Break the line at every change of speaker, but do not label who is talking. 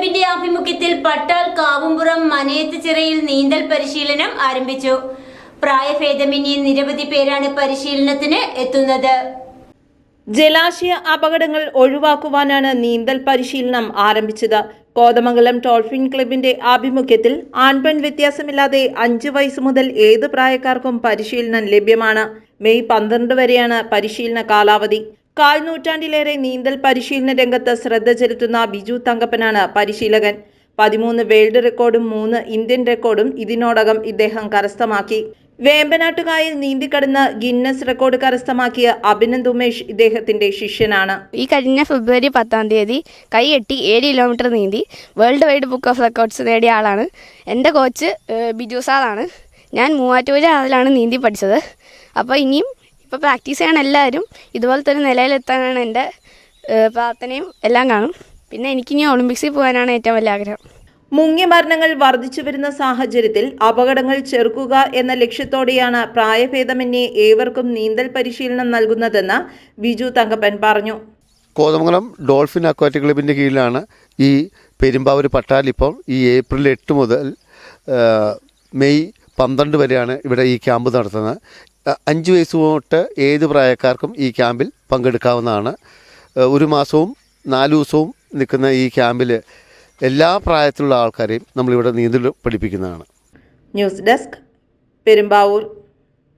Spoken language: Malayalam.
ക്ലബിന്റെ ആഭിമുഖ്യത്തിൽ പട്ടാൽ കാവുംപുറം മനയത്ത് ചിറയിൽ നീന്തൽ പരിശീലനം ആരംഭിച്ചു. പ്രായഭേദമന്യേ നിരവധി പേരാണ് പരിശീലനത്തിന് എത്തുന്നത്.
ജലാശയ അപകടങ്ങൾ ഒഴിവാക്കുവാനാണ് നീന്തൽ പരിശീലനം ആരംഭിച്ചത്. കോതമംഗലം ടോൾഫിൻ ക്ലബിന്റെ ആഭിമുഖ്യത്തിൽ ആൺപെൺ വ്യത്യാസമില്ലാതെ അഞ്ച് വയസ്സ് മുതൽ ഏത് പ്രായക്കാർക്കും പരിശീലനം ലഭ്യമാണ്. മെയ് പന്ത്രണ്ട് വരെയാണ് പരിശീലന കാലാവധി. കാൽ നൂറ്റാണ്ടിലേറെ നീന്തൽ പരിശീലന രംഗത്ത് ശ്രദ്ധ ചെലുത്തുന്ന ബിജു തങ്കപ്പനാണ് പരിശീലകൻ. പതിമൂന്ന് വേൾഡ് റെക്കോർഡും മൂന്ന് ഇന്ത്യൻ റെക്കോർഡും ഇതിനോടകം ഇദ്ദേഹം കരസ്ഥമാക്കി. വേമ്പനാട്ടുകായൽ നീന്തിക്കടന്ന് ഗിന്നസ് റെക്കോർഡ് കരസ്ഥമാക്കിയ അഭിനന്ദ് ഉമേഷ് ഇദ്ദേഹത്തിന്റെ ശിഷ്യനാണ്.
ഈ കഴിഞ്ഞ ഫെബ്രുവരി പത്താം തീയതി കൈയെട്ടി ഏഴ് കിലോമീറ്റർ നീന്തി world wide book of records നേടിയ ആളാണ്. എന്റെ കോച്ച് ബിജു സാറാണ്. ഞാൻ മൂവാറ്റുപുഴ അതിലാണ് നീന്തി പഠിച്ചത്. അപ്പോൾ ഇനിയും ഇപ്പോൾ പ്രാക്ടീസ് ചെയ്യണ എല്ലാവരും ഇതുപോലത്തെ ഒരു നിലയിലെത്താനാണ് എന്റെ പ്രാർത്ഥനയും എല്ലാം കാണും. പിന്നെ എനിക്കിനി ഒളിമ്പിക്സിൽ പോകാനാണ് ഏറ്റവും വലിയ ആഗ്രഹം.
മുങ്ങിയ മരണങ്ങൾ വർദ്ധിച്ചു വരുന്ന സാഹചര്യത്തിൽ അപകടങ്ങൾ ചെറുക്കുക എന്ന ലക്ഷ്യത്തോടെയാണ് പ്രായഭേദമന്യേ ഏവർക്കും നീന്തൽ പരിശീലനം നൽകുന്നതെന്ന് ബിജു തങ്കപ്പൻ പറഞ്ഞു.
കോതമംഗലം ഡോൾഫിൻ അക്വാറ്റിക് ക്ലബിന്റെ കീഴിലാണ് ഈ പെരുമ്പാവൂർ പട്ടാൽ ഇപ്പോൾ ഈ ഏപ്രിൽ എട്ട് മുതൽ മെയ് പന്ത്രണ്ട് വരെയാണ് ഇവിടെ ഈ ക്യാമ്പ് നടത്തുന്നത്. അഞ്ച് വയസ്സ് തൊട്ട് ഏത് പ്രായക്കാർക്കും ഈ ക്യാമ്പിൽ പങ്കെടുക്കാവുന്നതാണ്. ഒരു മാസവും നാല് ദിവസവും നിൽക്കുന്ന ഈ ക്യാമ്പിൽ എല്ലാ പ്രായത്തിലുള്ള ആൾക്കാരെയും നമ്മളിവിടെ നീന്തൽ പഠിപ്പിക്കുന്നതാണ്.
News desk Perumbavoor.